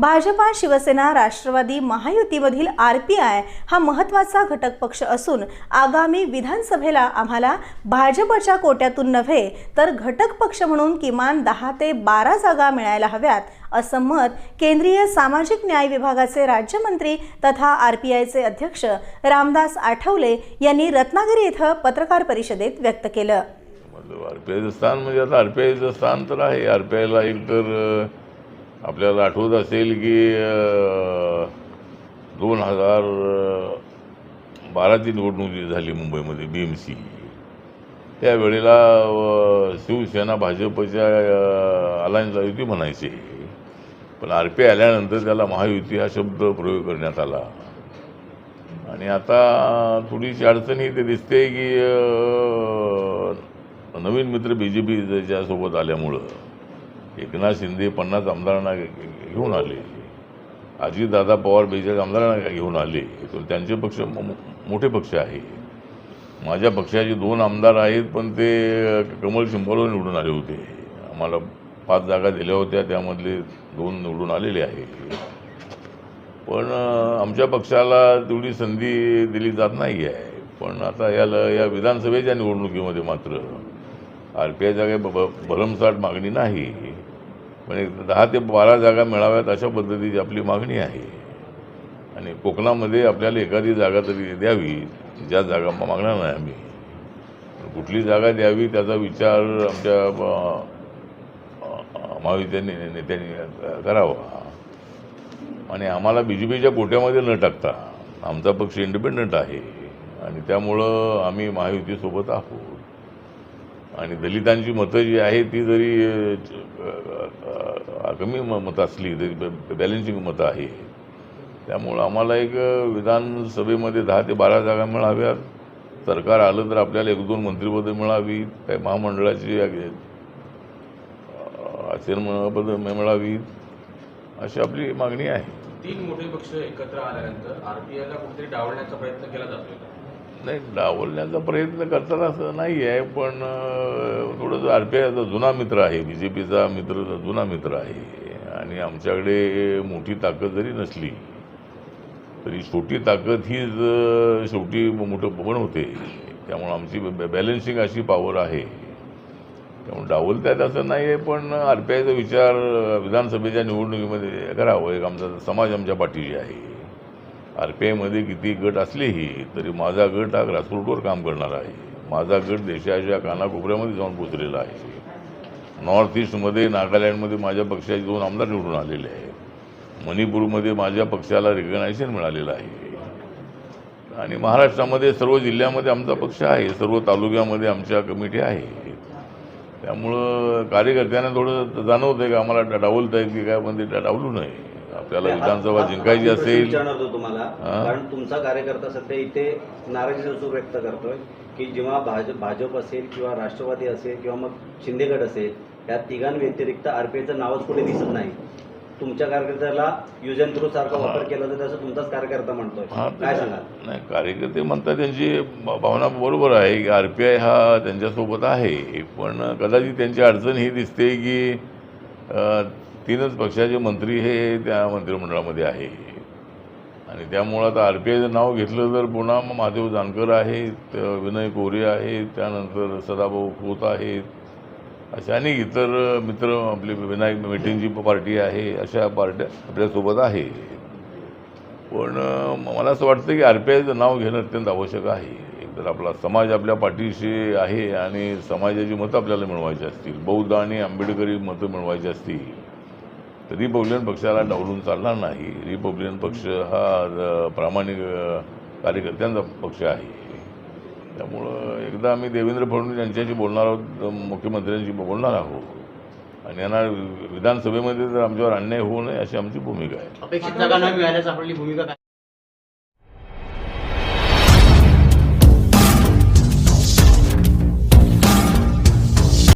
भाजपा शिवसेना राष्ट्रवादी महायुतीमधील R P I हा महत्त्वाचा घटक पक्ष असून आगामी विधानसभेला आम्हाला भाजपच्या कोट्यातून नव्हे तर घटक पक्ष म्हणून किमान दहा ते बारा जागा मिळायला हव्यात असं मत केंद्रीय सामाजिक न्याय विभागाचे राज्यमंत्री तथा आर पी आयचे अध्यक्ष रामदास आठवले यांनी रत्नागिरी इथं पत्रकार परिषदेत व्यक्त केलं. आर पी आयचं स्थान म्हणजे आता आर पी आयचं स्थान तर आहे. आर पी आयला एक तर आपल्याला आठवत असेल की दोन हजार बाराची निवडणूक जी झाली मुंबईमध्ये बी एम सी त्यावेळेला शिवसेना भाजपच्या अलायन्सला युती म्हणायचे. पण आर पी आय आल्यानंतर त्याला महायुती हा शब्द प्रयोग करण्यात आला. आणि आता थोडीशी अडचण इथे दिसते की नवीन मित्र बी जे पीच्यासोबत आल्यामुळं एकनाथ शिंदे पन्नास आमदारांना घेऊन आले. अजितदादा पवार बेचाळीस आमदारांना घेऊन आले. त्यांचे पक्ष मो- मोठे पक्ष आहे. माझ्या पक्षाचे दोन आमदार आहेत पण ते कमल शिंबालवर निवडून आले होते. आम्हाला पाच जागा दिल्या होत्या त्यामधले दोन निवडून आलेले आहे पण आमच्या पक्षाला तेवढी संधी दिली जात नाही आहे. पण आता याला या विधानसभेच्या निवडणुकीमध्ये मात्र आर पी आयच्या काही ब- भरमसाठ मागणी नाही. पण एक दहा ते बारा जागा मिळाव्यात अशा पद्धतीची आपली मागणी आहे. आणि कोकणामध्ये आपल्याला एखादी जागा तरी द्यावी ज्या जागा मागणार नाही आम्ही. कुठली जागा द्यावी त्याचा विचार आमच्या अं, नेत्यांनी करावा. आणि आम्हाला बी जे पीच्या कोट्यामध्ये न टाकता आमचा पक्ष इंडिपेंडंट आहे. आणि त्यामुळं आम्ही महायुतीसोबत आहोत. आणि दलितांची मतं जी आहे ती जरी कमी म- मतं असली तरी बॅलेन्सिंग मतं आहे त्यामुळं आम्हाला एक विधानसभेमध्ये दहा ते बारा जागा मिळाव्यात. सरकार आलं तर आपल्याला एक दोन मंत्रिपदं मिळावी काही महामंडळाची अचेअरमन मिळावीत अशी आपली मागणी आहे. तीन मोठे पक्ष एकत्र आल्यानंतर आरपीआयला कुठेतरी डावलण्याचा प्रयत्न केला जातो नाही डावलण्याचा प्रयत्न करतात असं नाही आहे पण थोडंसं आर पी आयचा जुना मित्र आहे बी जे पीचा मित्र जुना मित्र आहे. आणि आमच्याकडे मोठी ताकद जरी नसली तरी छोटी ताकद हीच शेवटी मोठं पण होते. त्यामुळं आमची बॅलन्सिंग अशी पॉवर आहे. त्यामुळे डावलतात असं नाही आहे पण आर पी आयचा विचार विधानसभेच्या निवडणुकीमध्ये करावं एक आमचा समाज आमच्या पाठीशी आहे. आर पी आयमध्ये किती गट असलेही तरी माझा गट हा ग्रासरूटवर काम करणार आहे. माझा गट देशाच्या कानाकोपऱ्यामध्ये जाऊन पोचलेला आहे. नॉर्थ ईस्टमध्ये नागालँडमध्ये माझ्या पक्षाचे दोन आमदार निवडून आलेले आहेत. मणिपूरमध्ये माझ्या पक्षाला रिकग्नायझेशन मिळालेलं आहे. आणि महाराष्ट्रामध्ये सर्व जिल्ह्यामध्ये आमचा पक्ष आहे. सर्व तालुक्यामध्ये आमच्या कमिटी आहे. त्यामुळं कार्यकर्त्यांना थोडं जाणवतं आहे का? आम्हाला डावलत आहेत की काय? पण ते डावलू नये. आपल्याला विधानसभा जिंकायची असेल. तुम्हाला. कारण तुमचा कार्यकर्ता सध्या इथे नाराजी सूर व्यक्त करतोय की जेव्हा भाजप भाजप असेल किंवा राष्ट्रवादी असेल किंवा मग शिंदेगड असेल या तिघांव्यतिरिक्त आरपीआयचं नावच कुठे दिसत नाही. तुमच्या कार्यकर्त्याला युज अँड थ्रू सारखा वापर केला जातो असं तुमचाच कार्यकर्ता म्हणतोय. काय सांगाल? नाही कार्यकर्ते म्हणतात त्यांची भावना बरोबर आहे की आर पी आय हा त्यांच्यासोबत आहे पण कदाचित त्यांची अडचण ही दिसते की तीनच पक्षाचे मंत्री हे त्या मंत्रिमंडळामध्ये आहे आणि त्यामुळं आता आर पी आयचं नाव घेतलं तर पुन्हा महादेव जानकर आहेत विनय कोरे आहेत त्यानंतर सदाभाऊ खोत आहेत. अशा अनेक इतर मित्र आपले विनायक मेटेंची पार्टी आहे अशा पार्ट्या आपल्यासोबत आहे पण मला असं वाटतं की आर पी आयचं नाव घेणं अत्यंत आवश्यक आहे. एकतर आपला समाज आपल्या पाठीशी आहे आणि समाजाची मतं आपल्याला मिळवायची असतील. बौद्ध आणि आंबेडकरी मतं मिळवायची असतील. रिपब्लिकन पक्षाला डावलून चालणार नाही. रिपब्लिकन पक्ष हा प्रामाणिक कार्यकर्त्यांचा पक्ष आहे. त्यामुळं एकदा आम्ही देवेंद्र फडणवीस यांच्याशी बोलणार आहोत मुख्यमंत्र्यांशी बोलणार आहोत. आणि यांना विधानसभेमध्ये जर आमच्यावर अन्याय होऊ नये अशी आमची भूमिका आहे.